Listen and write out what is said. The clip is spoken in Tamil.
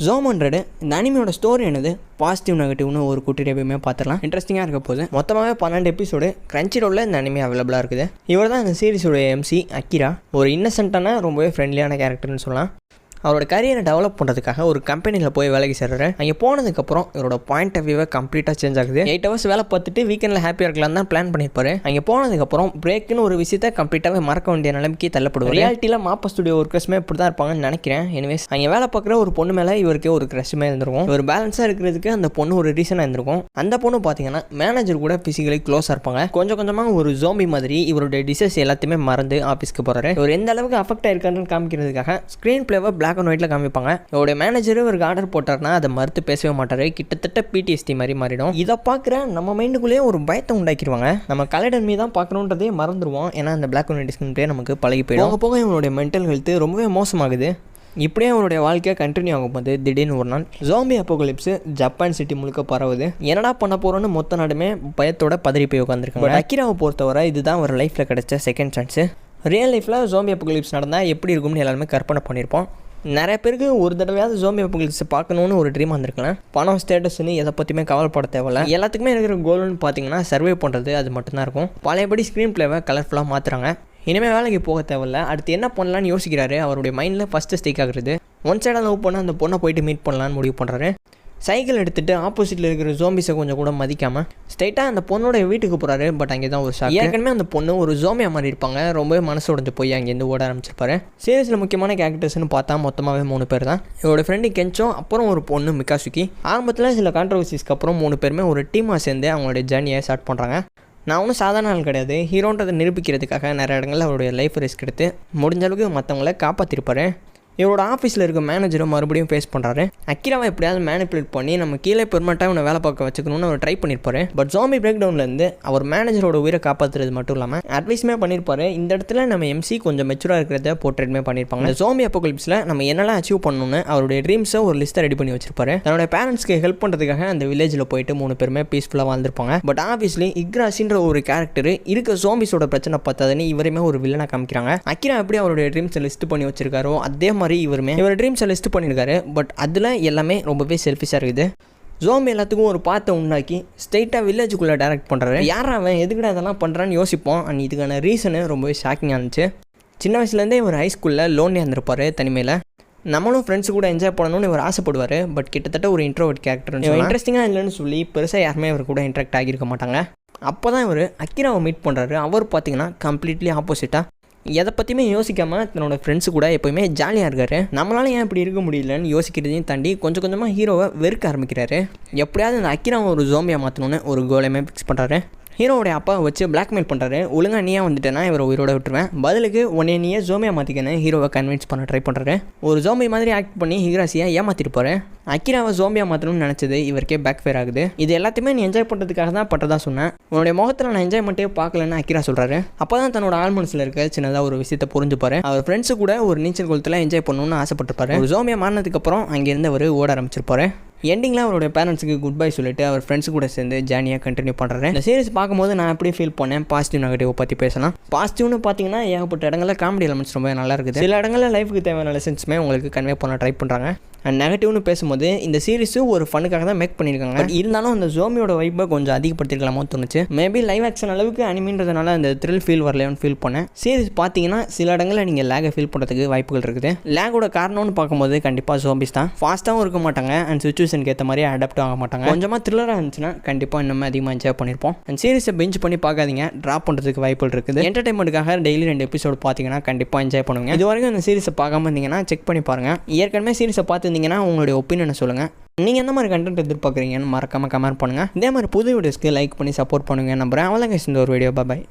ஜோம் ஹண்ட்ரடு இந்த அனிமையோட ஸ்டோரி என்னது? பாசிட்டிவ் நெகட்டிவ்னு ஒரு குட்டி எப்பயுமே பார்த்துடலாம் இன்ட்ரெஸ்டிங்காக இருக்க போது மொத்தமாகவே பன்னெண்டு எபிசோடு கிரன்ச்சி ரோலில் இந்த அனிமே அவைலபிளாக இருக்குது. இவர் தான் இந்த சீரிஸோட எம்சி அக்கிரா ஒரு இன்னசென்ட்டான ரொம்பவே ஃப்ரெண்ட்லியான கேரக்டர்னு சொல்லலாம். அவரோட கரியரை டெவலப் பண்ணுறதுக்காக ஒரு கம்பெனியில் போய் வேலைக்கு சேர்றாரு. அங்கே போனதுக்கப்புறம் இவரோட பாயிண்ட் ஆஃப் வியூவை கம்ப்ளீட்டாக சேஞ்ச் ஆகுது. எயிட் ஹவர்ஸ் வேலை பார்த்துட்டு வீக்கெண்டில் ஹாப்பியாக இருக்கலாம் தான் பிளான் பண்ணியிருப்பாரு. அங்கே போனதுக்கப்புறம் பிரேக்குன்னு ஒரு விஷயத்தை கம்ப்ளீட்டாகவே மறக்க வேண்டிய நிலைமைக்கு தள்ளப்படுவார். ரியாலிட்டியில் மாப்பா ஸ்டுடியோ ஒர்க்கர்ஸுமே இப்படி தான் இருப்பாங்கன்னு நினைக்கிறேன். எனிவேஸ் அங்கே வேலை பார்க்குற ஒரு பொண்ணு மேலே இவருக்கு ஒரு க்ரஷுமே இருந்திருக்கும். ஒரு பேலன்ஸாக இருக்கிறதுக்கு அந்த பொண்ணு ஒரு ரீசனாக இருந்திருக்கும். அந்த பொண்ணு பார்த்தீங்கன்னா மேனேஜர் கூட ஃபிசிக்கலி க்ளோஸாக இருப்பாங்க. கொஞ்சம் கொஞ்சமாக ஒரு ஜோம்பி மாதிரி இவருடைய டிசஸ் எல்லாத்தையுமே மறந்து ஆஃபீஸ்க்கு போகிறாரு இவர் எந்த அளவுக்கு அஃபெக்ட் ஆயிருக்காருன்னு காமிக்கிறதுக்காக ஸ்க்ரீன் பிளேவை பிளாக் அண்ட் ஒயிட்டில் காமிப்பாங்க. இவருடைய மேனேஜர் இவருக்கு ஆர்டர் போட்டார்னா அதை மறுத்து பேசவே மாட்டார். கிட்டத்தட்ட பிடிஎஸ்டி மாதிரி மாறிடும். இதை பார்க்குற நம்ம மைண்டுக்குள்ளேயே ஒரு பயத்தை உண்டாக்கிடுவாங்க நம்ம கலடன்மி தான் பார்க்கணுன்றதே மறந்துடுவோம் ஏன்னா அந்த பிளாக் அண்ட் ஒயிட் ஸ்கிரீன் நமக்கு பழகி போயிடும். போக போக இவனுடைய மென்டல் ஹெல்த் ரொம்பவே மோசமாகுது. இப்படியே அவனுடைய வாழ்க்கையை கண்டினியூ ஆகும்போது திடீர்னு ஒரு நாள் ஜோம்பி அப்போகலிப்ஸ் ஜப்பான் சிட்டி முழுக்க பரவுது. என்னடா பண்ண போகிறோன்னு மொத்த நாடுமே பயத்தோட பதறி போய் உட்காந்துருக்காங்க அக்கிராவை பொறுத்தவரை இதுதான் ஒரு லைஃப்பில் கிடைச்ச செகண்ட் சான்ஸு ரியல் லைஃப்பில் ஜோம்பி அப்போகலிப்ஸ் நடந்தால் எப்படி இருக்கும்னு எல்லாருமே கற்பனை பண்ணியிருப்போம் நிறைய பேருக்கு ஒரு தடவையாவது ஜோம்பி அப்போகலிப்ஸ் பார்க்கணுன்னு ஒரு ட்ரீம் வந்திருக்கலாம் பணம் ஸ்டேட்டஸ்னு எதை பற்றியுமே கவலைப்பட தேவையில்ல. எல்லாத்துக்குமே இருக்கிற கோல்னு பார்த்தீங்கன்னா சர்வே பண்ணுறது அது மட்டும்தான் இருக்கும். பழையபடி ஸ்க்ரீன் பிளேவை கலர்ஃபுல்லாக மாற்றுறாங்க இனிமேல் வேலைக்கு போக தேவையில்ல. அடுத்து என்ன பண்ணலான்னு யோசிக்கிறாரு? அவருடைய மைண்டில் ஃபஸ்ட்டு ஸ்டேக் ஆகுறது. ஒன் சைடாக லவ் பண்ண அந்த பொண்ணை போயிட்டு மீட் பண்ணலான்னு முடிவு பண்ணுறாரு சைக்கிள் எடுத்துகிட்டு ஆப்போசிட்டில் இருக்கிற ஜோம்பிஸை கொஞ்சம் கூட மதிக்காமல் ஸ்ட்ரைட்டாக அந்த பொண்ணோட வீட்டுக்கு போகிறாரு பட் அங்கே தான் ஒரு ஷாக் ஏற்கனவே அந்த பொண்ணு ஒரு ஜோமியா மாதிரி இருப்பாங்க. ரொம்பவே மனசு உடஞ்சு போய் அங்கேருந்து ஓட ஆரம்பிச்சிருப்பாரு. சீரியஸில் முக்கியமான கேரக்டர்ஸ்னு பார்த்தா மொத்தமாகவே மூணு பேர் தான். இவரோட ஃப்ரெண்டு கெஞ்சோ அப்புறம் ஒரு பொண்ணு மிகாசுக்கி ஆரம்பத்தில் சில கான்ட்ரவர்சிஸ்க்கு அப்புறம் மூணு பேருமே ஒரு டீமாக சேர்ந்து அவங்களுடைய ஜேர்னியை ஸ்டார்ட் பண்ணுறாங்க நான் ஒன்றும் சாதாரண ஆள் கிடையாது. ஹீரோன்றதை நிரூபிக்கிறதுக்காக நிறைய இடங்களில் அவருடைய லைஃப் ரிஸ்க் எடுத்து முடிஞ்ச அளவுக்கு மற்றவங்கள காப்பாற்றிருப்பாரு இவரோட ஆஃபீஸில் இருக்க மேனேஜரும் மறுபடியும் ஃபேஸ் பண்ணுறாரு அக்கிராவை எப்படியாவது மேனிப்புலேட் பண்ணி நம்ம கீழே பெர்மனெண்ட்டாக இவனை வேலை பார்க்க வச்சுக்கணும்னு அவர் ட்ரை பண்ணியிருப்பாரு பட் ஜாம்பி பிரேக் டவுன்லேருந்து அவர் மேனேஜரோட உயிரை காப்பாற்றுறது மட்டும் இல்லாமல் அட்வைஸுமே பண்ணியிருப்பாரு இந்த இடத்துல நம்ம எம்சி கொஞ்சம் மெச்சூராக இருக்கிறத போர்ட்ரேட்மே பண்ணியிருப்பாங்க இந்த ஜாம்பி அப்போகலிப்ஸில் நம்ம என்னெல்லாம் அச்சீவ் பண்ணணும்னு அவருடைய ட்ரீம்ஸை ஒரு லிஸ்ட்டை ரெடி பண்ணி வச்சிருப்பாரு. தன்னோட பேரண்ட்ஸ்க்கு ஹெல்ப் பண்ணுறதுக்காக அந்த வில்லேஜில் போயிட்டு மூணு பேருமே பீஸ்ஃபுல்லாக வாழ்ந்துருப்பாங்க. பட் ஆஃபீஸ்லி இக்ராசின்ற ஒரு கேரக்டர் இருக்க ஜோம்பிஸோட பிரச்சனை பார்த்ததுன்னு இவரையுமே ஒரு வில்லனாக காமிக்கிறாங்க. அக்கிரா எப்படி அவருடைய ட்ரீம்ஸை லிஸ்ட் பண்ணி வச்சிருக்காரோ அதே மாதிரி இவருமே இவர் ட்ரீம்ஸை லிஸ்ட் பண்ணியிருக்காரு பட் அதில் எல்லாமே ரொம்பவே செல்ஃபிஷாக இருக்குது. ஜோம்பி எல்லாத்துக்கும் ஒரு பாத்தை உண்டாக்கி ஸ்ட்ரைட்டாக வில்லேஜுக்குள்ளே டேரக்ட் பண்ணுறாரு யார் அவன்? எதுக்குடா அதெல்லாம் பண்ணுறான்னு யோசிப்போம். அண்ட் இதுக்கான ரீசனு ரொம்பவே ஷாக்கிங்காக இருந்துச்சு. சின்ன வயசுலேருந்தே இவர் ஹைஸ்கூலில் லோன்லியாக இருந்திருப்பார் தனிமையில். நம்மளும் ஃப்ரெண்ட்ஸ் கூட என்ஜாய் பண்ணணும்னு இவர் ஆசைப்படுவார் பட் கிட்டத்தட்ட ஒரு இன்ட்ரோவர்ட் கேரக்டர் இன்ட்ரெஸ்டிங்காக இல்லைன்னு சொல்லி பெருசாக யாருமே இவர் கூட இன்ட்ராக்ட் ஆகியிருக்க மாட்டாங்க. அப்போ தான் இவர் அக்கிராவை மீட் பண்ணுறாரு அவர் பார்த்தீங்கன்னா கம்ப்ளீட்லி ஆப்போசிட்டாக எதை பற்றியுமே யோசிக்காமல் தன்னோட ஃப்ரெண்ட்ஸு கூட எப்போயுமே ஜாலியாக இருக்காரு. நம்மளால ஏன் இப்படி இருக்க முடியலன்னு யோசிக்கிறதையும் தாண்டி கொஞ்சம் கொஞ்சமாக ஹீரோவை வெறுக்க ஆரம்பிக்கிறாரு. எப்படியாவது அந்த அக்கிராவை ஒரு ஜோம்பியாக மாற்றணும்னு ஒரு கோலையுமே ஃபிக்ஸ் பண்ணுறாரு ஹீரோவுடைய அப்பாவை வச்சு பிளாக்மெயில் பண்ணுறாரு ஒழுங்காக நீயே வந்துட்டேன்னா இவரை உயிரோட விட்டுருவேன். பதிலுக்கு உன்னை நீயே ஜோமியா மாற்றிக்கணும் ஹீரோவை கன்வின்ஸ் பண்ண ட்ரை பண்ணுறாரு ஒரு ஜோம்பி மாதிரி ஆக்ட் பண்ணி ஹிராசியை ஏமாற்றிருப்பாரு அக்கிராவை ஜோமியா மாற்றணும்னு நினச்சது இவருக்கே பேக் ஃபேர் ஆகுது. இது எல்லாத்தையுமே நீ என்ஜாய் பண்ணுறதுக்காக தான் பட்டதா சொன்னேன். உன்னுடைய முகத்தில் நான் என்ஜாய் மட்டும் பார்க்கலன்னு அக்கிரா சொல்கிறாரு அப்போ தான் தன்னோட ஆழ்மனசில் இருக்க சின்னதாக ஒரு விஷயத்தை புரிஞ்சுப்பாரு. அவர் ஃப்ரெண்ட்ஸு கூட ஒரு நீச்சல் குளத்தில் என்ஜாய் பண்ணணும்னு ஆசைப்பட்டிருப்பாரு. ஒரு ஜோம்பியா மாறினதுக்கப்புறம் அங்கேருந்து அவர் ஓட ஆரம்பிச்சிருப்பாரு. எண்டிங்கில் அவருடைய பேரண்ட்ஸுக்கு குட் பை சொல்லிட்டு அவர் ஃப்ரெண்ட்ஸ் கூட சேர்ந்து ஜேர்னியாக கண்டினியூ பண்ணுறேன் இந்த சீரிஸ் பார்க்கும்போது நான் எப்படி ஃபீல் பண்ணேன். பாசிட்டிவ் நெகட்டிவ் பற்றி பேசலாம். பாசிட்டிவ்னு பார்த்தீங்கன்னா ஏகப்பட்ட இடங்களில் காமெடி எலமெண்ட்ஸ் ரொம்ப நல்லா இருக்குது. சில இடங்களில் லைஃபுக்கு தேவையான லெசன்ஸுமே உங்களுக்கு கன்வே பண்ண ட்ரை பண்ணுறாங்க அண்ட் நெகட்டிவ்னு பேசும்போது இந்த சீரிஸு ஒரு ஃபனுக்காக தான் மேக் பண்ணியிருக்காங்க. பட் இருந்தாலும் அந்த ஜோமியோட வைப்பை கொஞ்சம் அதிகப்படுத்திருக்கலாமோ தோணுச்சு. மேபி லைவ் ஆக்ஷன் அளவுக்கு அனிமின்றதுனால அந்த த்ரில் ஃபீல் வரலையோன்னு ஃபீல் பண்ணேன். சீரிஸ் பார்த்தீங்கன்னா சில இடங்களில் நீங்கள் லேகை ஃபீல் பண்ணுறதுக்கு வாய்ப்புகள் இருக்குது. லேகோட காரணம்னு பார்க்கும்போது கண்டிப்பாக ஜோம்பிஸ் தான். ஃபாஸ்ட்டாகவும் இருக்க மாட்டாங்க. அண்ட் சுச்சுவேஷனுக்கு ஏற்ற மாதிரி அடாப்ட் ஆக மாட்டாங்க. கொஞ்சமாக த்ரில்லராக இருந்துச்சுன்னா கண்டிப்பாக இன்னுமே அதிகமாக என்ஜாய் பண்ணியிருப்போம் அண்ட் சீரிஸை பெஞ்ச் பண்ணி பார்க்காதீங்க. ட்ராப் பண்ணுறதுக்கு வாய்ப்புகள் இருக்குது. என்டர்டைன்மெண்ட்டுக்காக டெய்லி ரெண்டு எபிசோட் பார்த்தீங்கன்னா கண்டிப்பாக என்ஜாய் பண்ணுங்க. இது வரைக்கும் அந்த சீரிஸை பார்க்காம இருந்தீங்கன்னா செக் பண்ணி பாருங்கள் ஏற்கனவே சீரிஸை பார்த்துருந்தீங்கன்னா உங்களுடைய ஒப்பீனியனை சொல்லுங்கள் நீங்கள் எந்த மாதிரி கண்டென்ட் எதிர்பார்க்குறீங்கன்னு மறக்காமல் கமெண்ட் பண்ணுங்கள் இதே மாதிரி புது வீடியோஸ்க்கு லைக் பண்ணி சப்போர்ட் பண்ணுங்கள் நம்புறேன். அவ்வளோங்க இந்த ஒரு வீடியோ பாய்